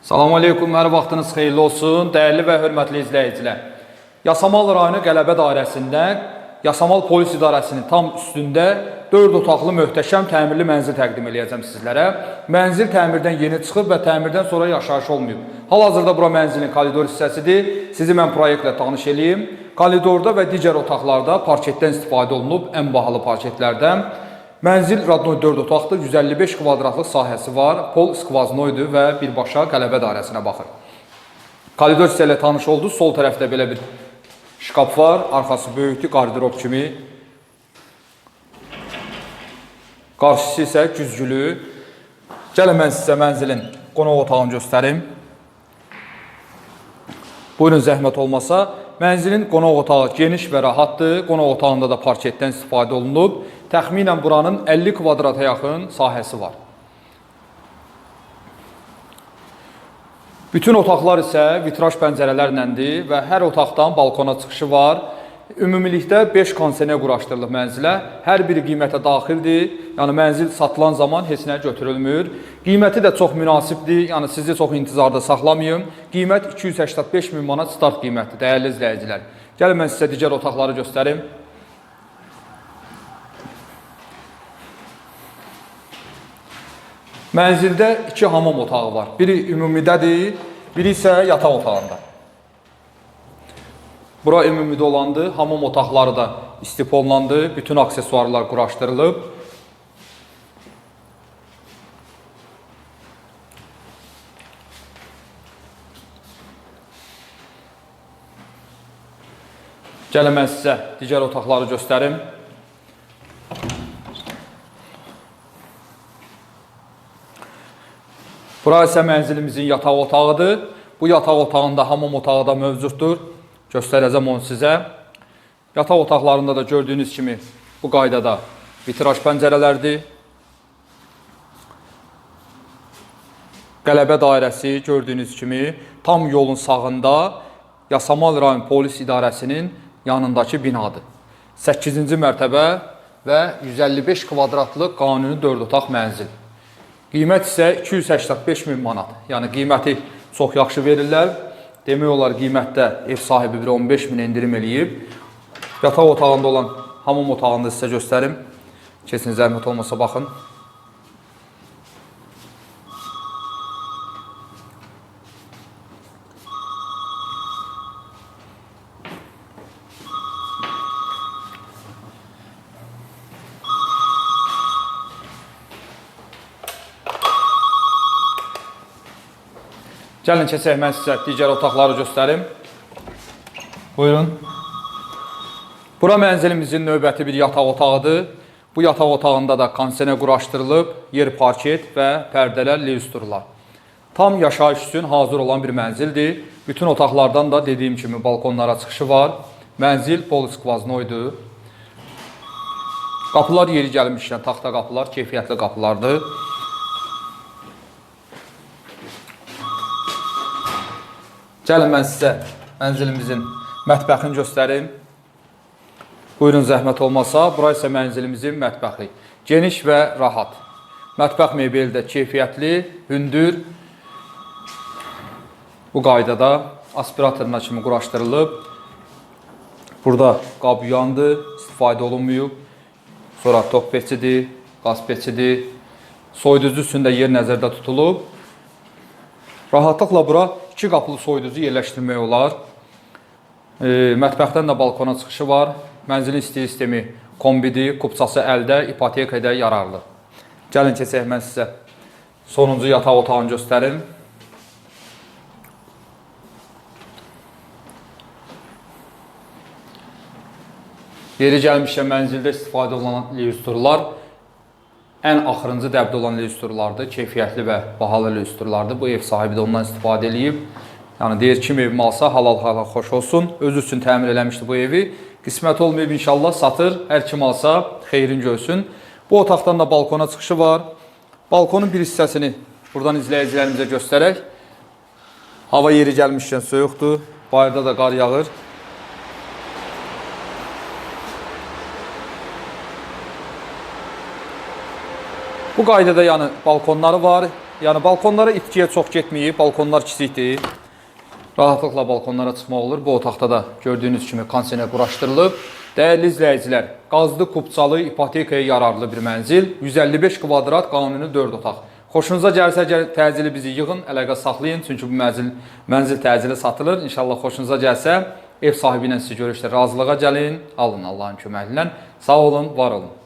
Salam aleykum, hər vaxtınız xeyirli olsun, dəyərli və hörmətli izləyicilər. Yasamal rayonu Qələbə dairəsində Yasamal Polis İdarəsinin tam üstündə 4 otaqlı möhtəşəm təmirli mənzil təqdim eləyəcəm sizlərə. Mənzil təmirdən yeni çıxıb və təmirdən sonra yaşayış olmayıb. Hal-hazırda bura mənzilin koridor hissəsidir. Sizi mən proyektlə tanış eləyim. Koridorda və digər otaqlarda parketdən istifadə olunub, ən bahalı parketlərdən. Mənzil radnoy 4 otaqdır, 155 kvadratlıq sahəsi var, pol skvaznoydur və birbaşa qələbə dairəsinə baxır. Koridor hissə ilə tanış oldu. Sol tərəfdə belə bir şkaf var, arxası böyükdür, qardırop kimi. Qarşısı isə güzgülü. Gəlin mən sizə mənzilin qonaq otağını göstərim. Buyurun zəhmət olmasa. Mənzilin qonaq otağı geniş və rahatdır. Qonaq otağında da parketdən istifadə olunub. Təxminən buranın 50 kvadrata yaxın sahəsi var. Bütün otaqlar isə vitraj pəncərələrləndir və hər otaqdan balkona çıxışı var. Ümumilikdə 5 konsener quraşdırılıb mənzilə. Hər biri qiymətə daxildir. Yəni mənzil satılan zaman heç nə götürülmür. Qiyməti də çox münasibdir. Yəni sizi çox intizarda saxlamayım. Qiymət 285 min manat start qiymətdir, dəyərli izləyicilər. Gəlin mən sizə digər otaqları göstərim. Mənzildə iki hamam otağı var. Biri ümumidədir, biri isə yataq otağında. Bura ümumide olandı, hamam otaqları da istipollandı, bütün aksesuarlar quraşdırılıb. Gəlin mən sizə digər otaqları göstərim. Bura isə mənzilimizin yataq otağıdır. Bu yataq otağında hamam otağı da mövcuddur. Göstərəcəm onu sizə. Yataq otaqlarında da gördüyünüz kimi bu qaydada vitraj pəncərələrdir. Qələbə dairəsi gördüyünüz kimi tam yolun sağında Yasamal rayon polis idarəsinin yanındakı binadır. 8-ci mərtəbə və 155 kvadratlıq qanuni 4 otaq mənzil. Qiymət isə 285 min manat. Yəni qiyməti çox yaxşı verirlər. Demək olar qiymətdə ev sahibi bir 15 min endirim eləyib. Yataq otağında olan hamam otağını sizə göstərim. Kesin zəhmət olmasa baxın. Gəlin keçək mən sizə digər otaqları göstərim. Buyurun. Bura mənzilimizin növbəti bir yataq otağıdır. Bu yataq otağında da kondisioner quraşdırılıb, yer parket və pərdələr liusturlar. Tam yaşayış üçün hazır olan bir mənzildir. Bütün otaqlardan da dediyim kimi balkonlara çıxışı var. Mənzil pol skvaznoydur. Qapılar yeri gəlmişkən taxta qapılar keyfiyyətli qapılardır. Gəlin mən sizə mənzilimizin mətbəxini göstərim. Buyurun zəhmət olmasa, bura isə mənzilimizin mətbəxi. Geniş və rahat. Mətbəx mebeli də keyfiyyətli, hündür. Bu qaydada aspiratoruna kimi quraşdırılıb. Burada qab yuyandır, istifadə olunmayıb. Sonra top peçidir, qaz peçidir. Soyuducu üstündə yer nəzərdə tutulub. Rahatlıqla bura iki qapılı soyuducu yerləşdirmək olar. E, mətbəxdən də balkona çıxışı var. Mənzilin isti sistemi kombidir, kupçası əldə, ipotekada yararlı. Gəlin keçək mən sizə sonuncu yataq otağını göstərim. Yeri gəlmişkən mənzildə istifadə olunan liusturlar ən axırıncı dəbdə olan liusturlardır. Keyfiyyətli və bahalı liusturlardır. Bu ev sahibi də ondan istifadə eləyib. Yəni deyir kim evimi alsa halal halal xoş olsun. Özü üçün təmir eləmişdi bu evi. Qismət olmayıb inşallah satır. Hər kim alsa xeyrin görsün. Bu otaqdan da balkona çıxışı var. Balkonun bir hissəsini buradan izləyicilərimizə göstərək. Hava yeri gəlmişkən soyuqdur. Bayırda da qar yağır. Bu qaydada yəni balkonları var. Yəni balkonlara itkiyə çox getməyib, balkonlar kiçikdir. Rahatlıqla balkonlara çıxmaq olur. Bu otaqda da gördüyünüz kimi kondisioner quraşdırılıb. Dəyərli izləyicilər, qazlı, kubçalı, ipotekaya yararlı bir mənzil, 155 kvadrat, qanuni 4 otaq. Xoşunuza gəlsə gəl təcili bizi yığın, əlaqə saxlayın, çünki bu mənzil mənzil təcili satılır. İnşallah xoşunuza gəlsə ev sahibi ilə sizi görüşdə razılığa gəlin, alın Allahın köməyi. Sağ olun, var olun.